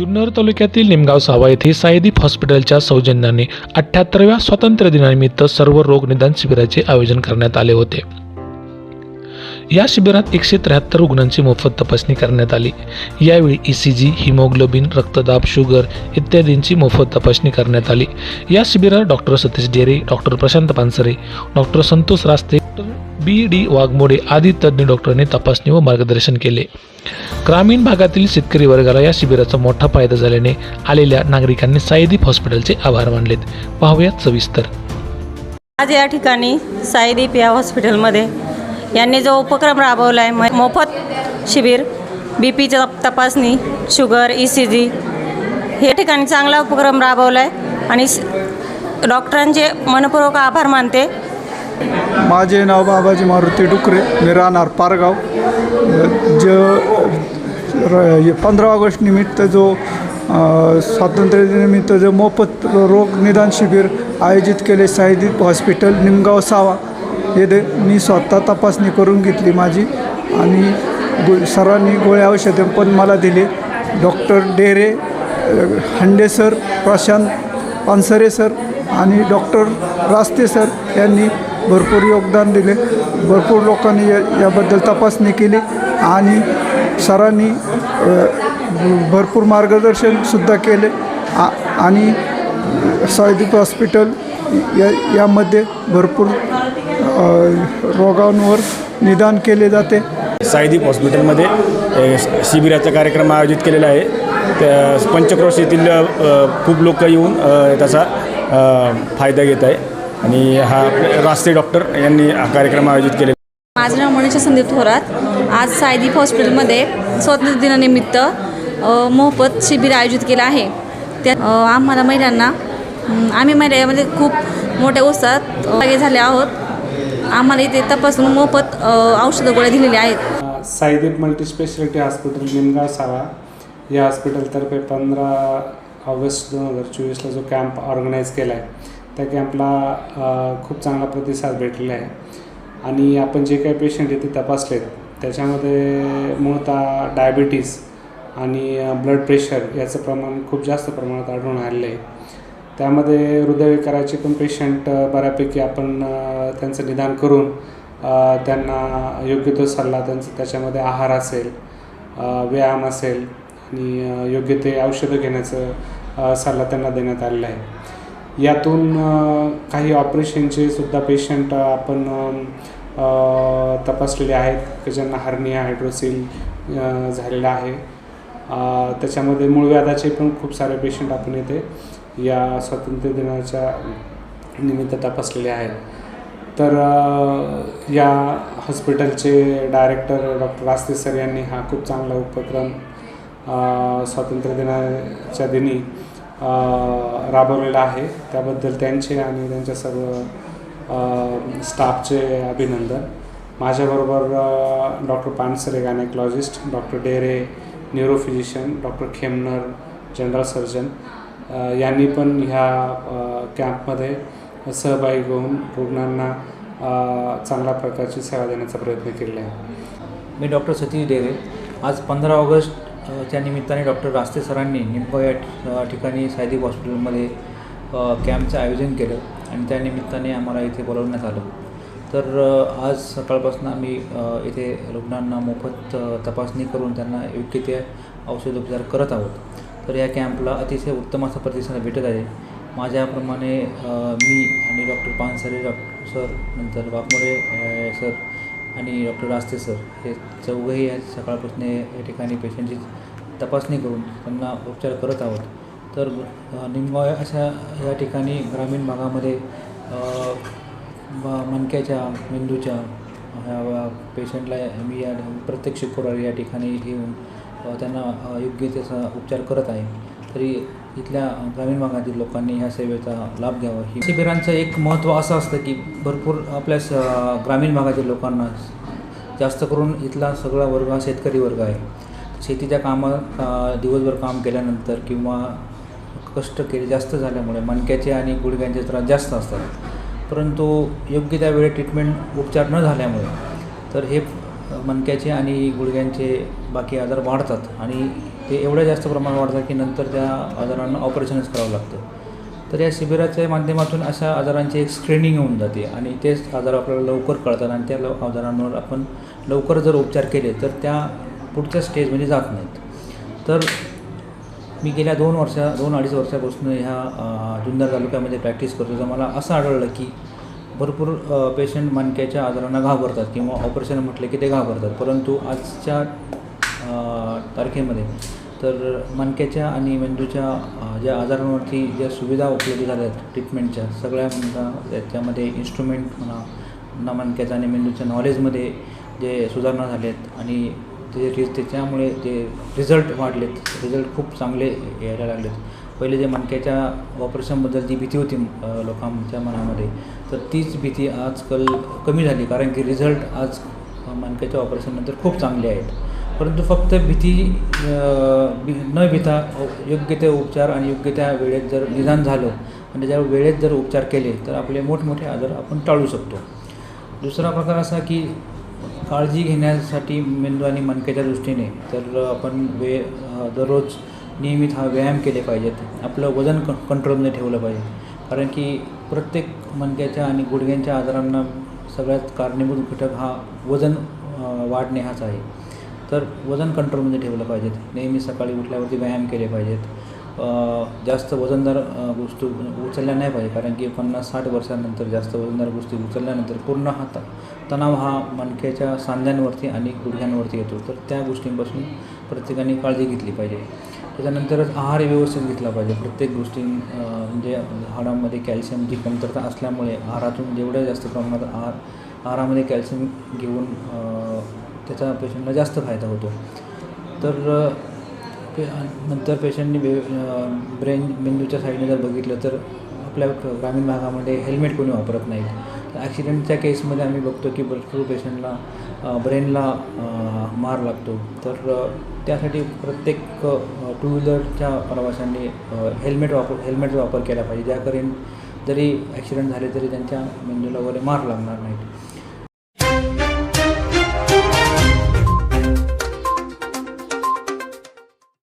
जुन्नर तालुक्यातील निमगाव सावा येथे सायदीप हॉस्पिटलच्या सौजन्याने अठ्ठ्याहत्तरव्या स्वातंत्र्य दिनानिमित्त सर्व रोग निदान शिबिराचे आयोजन करण्यात आले होते. या शिबिरात एकशे त्र्याहत्तर रुग्णांची मोफत तपासणी करण्यात आली. यावेळी ई सी जी हिमोग्लोबिन रक्तदाब शुगर इत्यादींची मोफत तपासणी करण्यात आली. या शिबिरात doctor Satish Dere doctor Prashant Pansare doctor Santosh Raste B D Waghmode आदी तज्ज्ञ डॉक्टरांनी तपासणी व मार्गदर्शन केले. ग्रामीण भागातील शेतकरी वर्गाला या शिबिराचा मोठा फायदा झाल्याने आलेल्या नागरिकांनी सायदीप हॉस्पिटलचे आभार मानलेत. पाहूयात सविस्तर. आज या ठिकाणी साईदीप या हॉस्पिटलमध्ये यांनी जो उपक्रम राबवला आहे म- मोफत शिबिर बी पीच्या तपासणी शुगर ई सी जी हे ठिकाणी चांगला उपक्रम राबवला आहे आणि डॉक्टरांचे मनपूर्वक आभार मानते. माझे नाव बाबाजी मारुती डुकरे मी राहणार पारगाव. ज पंधरा ऑगस्ट निमित्त जो स्वातंत्र्यनिमित्त जो मोफत रोग निदान शिबिर आयोजित केले सायदीप हॉस्पिटल निमगाव सावा. येथे मी स्वतः तपासणी करून घेतली माझी आणि गो सरांनी गोळ्या औषधे पण मला दिले. Doctor Dere Hande sir Prashant Pansare sir आणि डॉक्टर रास्ते सर यांनी भरपूर योगदान दिले. भरपूर लोकांनी या याबद्दल तपासणी केली आणि सरांनी भरपूर मार्गदर्शनसुद्धा केले. आ आणि सायदीप हॉस्पिटल या यामध्ये भरपूर रोगांवर निदान केले जाते. सायदीप हॉस्पिटलमध्ये शिबिराचा कार्यक्रम आयोजित केलेला आहे. त्या पंचक्रोश येथील खूप लोक येऊन त्याचा फायदा घेत आहे. आणि हा रास्ते डॉक्टर यांनी हा कार्यक्रम आयोजित केलेला माझं नाव मनीषा संदीप थोरात. आज सायदीप हॉस्पिटलमध्ये स्वातंत्र्य दिनानिमित्त मोफत शिबिर आयोजित केलं आहे. त्यात अ, आम्हाला महिलांना आम्ही महिलांमध्ये खूप मोठ्या उत्साहात लागे झाले आहोत. आम्हाला इथे तपासून मोफत औषधं गोळ्या दिलेल्या आहेत. साईदीप मल्टीस्पेशालिटी हॉस्पिटल निमगाव सावा. या हॉस्पिटलतर्फे पंधरा ऑगस्ट दोन हजार चोवीसला जो कॅम्प ऑर्गनाईज केला आहे त्या कॅम्पला खूप चांगला प्रतिसाद भेटलेला आहे. आणि आपण जे काही पेशंट इथे तपासलेत. त्याच्यामध्ये मूळतः डायबिटीज आणि ब्लड प्रेशर याचं प्रमाण खूप जास्त प्रमाणात आढळून आलेलं आहे. त्यामध्ये हृदयविकाराचे पण पेशंट बऱ्यापैकी आपण त्यांचं निदान करून त्यांना योग्य तो सल्ला त्यांचा त्याच्यामध्ये आहार असेल व्यायाम असेल आणि योग्य ते औषधं घेण्याचं सल्ला त्यांना देण्यात आलेला आहे. यातून काही ऑपरेशनचे सुद्धा पेशंट आपण तपासलेले आहेत की ज्यांना हार्निया हायड्रोसिल झालेला आहे. त्याच्यामध्ये मूळव्याधाचे पण खूप सारे पेशंट आपण येते या स्वातंत्र्य दिनाच्या निमित्त तपासलेले आहेत. तर या हॉस्पिटलचे डायरेक्टर डॉक्टर आस्ते सर यांनी हा खूप चांगला उपक्रम स्वातंत्र्य दिनाच्या दिनी राबवलेला आहे. त्याबद्दल त्यांचे आणि त्यांच्या सर्व स्टाफचे अभिनंदन. माझ्याबरोबर doctor Pansare gynaecologist doctor Dere neurophysician doctor Khemnar general surgeon यांनी पण ह्या कॅम्पमध्ये सहभागी होऊन रुग्णांना चांगल्या प्रकारची सेवा देण्याचा प्रयत्न केलेला आहे. मी डॉक्टर सतीश डेरे. आज पंधरा ऑगस्ट च्या निमित्ताने डॉक्टर रास्ते सरांनी निमगाव या ठिकाणी सायदिक हॉस्पिटलमध्ये कॅम्पचं आयोजन केलं आणि त्या निमित्ताने आम्हाला इथे बोलवण्यात आलं. तर आज सकाळपासून आम्ही इथे रुग्णांना मोफत तपासणी करून त्यांना योग्य ते औषधोपचार करत आहोत. तर या कॅम्पला अतिशय उत्तम असा प्रतिसाद भेटत आहे. माझ्याप्रमाणे मी आणि डॉक्टर पानसरे डॉक्टर सर नंतर वाघमोडे सर आणि डॉक्टर रास्ते सर हे चौघंही आज सकाळपासून या ठिकाणी पेशंटची तपासणी करून त्यांना उपचार करत आहोत. तर अ, निमगाव अशा या ठिकाणी ग्रामीण भागामध्ये मणक्याच्या मेंदूच्या ह्या पेशंटला मी या प्रत्येक शुक्रवारी या ठिकाणी येऊन त्यांना योग्य त्याचा उपचार करत आहे. तरी इथल्या ग्रामीण भागातील लोकांनी ह्या सेवेचा लाभ घ्यावा. ही शिबिरांचं एक महत्त्व असं असतं की भरपूर आपल्या स ग्रामीण भागातील लोकांना जास्त करून इथला सगळा वर्ग हा शेतकरी वर्ग आहे. शेतीच्या कामात दिवसभर काम केल्यानंतर किंवा कष्ट केले जास्त झाल्यामुळे मणक्याचे आणि गुडघ्यांचे त्रास जास्त असतात. परंतु योग्य त्या वेळेत ट्रीटमेंट उपचार न झाल्यामुळे तर हे मणक्याचे आणि गुडघ्यांचे बाकी आजार वाढतात आणि ते एवढ्या जास्त प्रमाणात वाढतात की नंतर त्या आजारांना ऑपरेशनच करावं लागतं. तर या शिबिराच्या माध्यमातून अशा आजारांची एक स्क्रीनिंग होऊन जाते आणि तेच आजार आपल्याला लवकर कळतात आणि त्या लव आजारांवर आपण लवकर जर उपचार केले तर त्या पुढच्या स्टेजमध्ये जात नाहीत. तर मी गेल्या दोन वर्षा दोन अडीच वर्षापासून ह्या जुन्नर तालुक्यामध्ये प्रॅक्टिस करतो. तर मला असं आढळलं की भरपूर पेशंट मणक्याच्या आजारांना घाबरतात किंवा ऑपरेशन म्हटले की ते घाबरतात. परंतु आजच्या तारखेमध्ये तर मणक्याच्या आणि मेंदूच्या ज्या आजारांवरती ज्या सुविधा उपलब्ध झाल्या आहेत ट्रीटमेंटच्या सगळ्या म्हणता त्याच्यामध्ये इन्स्ट्रुमेंट म्हणा ना मणक्याच्या आणि मेंदूच्या नॉलेजमध्ये जे सुधारणा झाल्यात आणि ते रि त्याच्यामुळे जे रिझल्ट वाढलेत. रिझल्ट खूप चांगले यायला लागलेत. पहिले जे मणक्याच्या ऑपरेशनबद्दल जी भीती होती लोकांच्या मनामध्ये तर तीच भीती आजकाल कमी झाली. कारण की रिझल्ट आज मणक्याच्या ऑपरेशननंतर खूप चांगले आहेत. परंतु फक्त भीती न भीता योग्य ते उपचार आणि योग्य त्या वेळेत जर निदान झालं आणि ज्या वेळेत जर उपचार केले तर आपले मोठमोठे आजार आपण टाळू शकतो. दुसरा प्रकार असा की काळजी घेण्यासाठी मेंदू आणि मणक्याच्या दृष्टीने तर आपण वे दररोज नियमित हा व्यायाम केले पाहिजेत. आपलं वजन क कंट्रोलमध्ये ठेवलं पाहिजे. कारण की प्रत्येक मणक्याच्या आणि गुडघ्यांच्या आजारांना सगळ्यात कारणीभूत घटक हा वजन वाढणे हाच आहे. तर वजन कंट्रोलमध्ये ठेवलं पाहिजेत. नेहमी सकाळी उठल्यावरती व्यायाम केले पाहिजेत. जास्त वजनदार गोष्टी उचलल्या नाही पाहिजे. कारण की पन्नास साठ वर्षानंतर जास्त वजनदार गोष्टी उचलल्यानंतर पूर्ण हा त तणाव हा मणक्याच्या सांध्यांवरती आणि गुडघ्यांवरती येतो. तर त्या गोष्टींपासून प्रत्येकाने काळजी घेतली पाहिजे. त्याच्यानंतरच आहार व्यवस्थित घेतला पाहिजे. प्रत्येक गोष्टी म्हणजे हाडामध्ये कॅल्शियमची कमतरता असल्यामुळे आहारातून जेवढ्या जास्त प्रमाणात आहार आहारामध्ये कॅल्शियम घेऊन त्याचा पेशंटला जास्त फायदा होतो. तर पे नंतर पेशंटनी वे ब्रेन मेंदूच्या साईडने जर बघितलं तर आपल्या ग्रामीण भागामध्ये हेल्मेट कोणी वापरत नाही तर ॲक्सिडेंटच्या केसमध्ये आम्ही बघतो की भरपूर पेशंटला ब्रेनला मार लागतो. तर त्यासाठी प्रत्येक टू व्हीलरच्या प्रवाशांनी हेल्मेट वापर हेल्मेटचा वापर केला पाहिजे. ज्याकरीन जरी ॲक्सिडेंट झाले तरी त्यांच्या मेंदूला वगैरे मार लागणार नाहीत.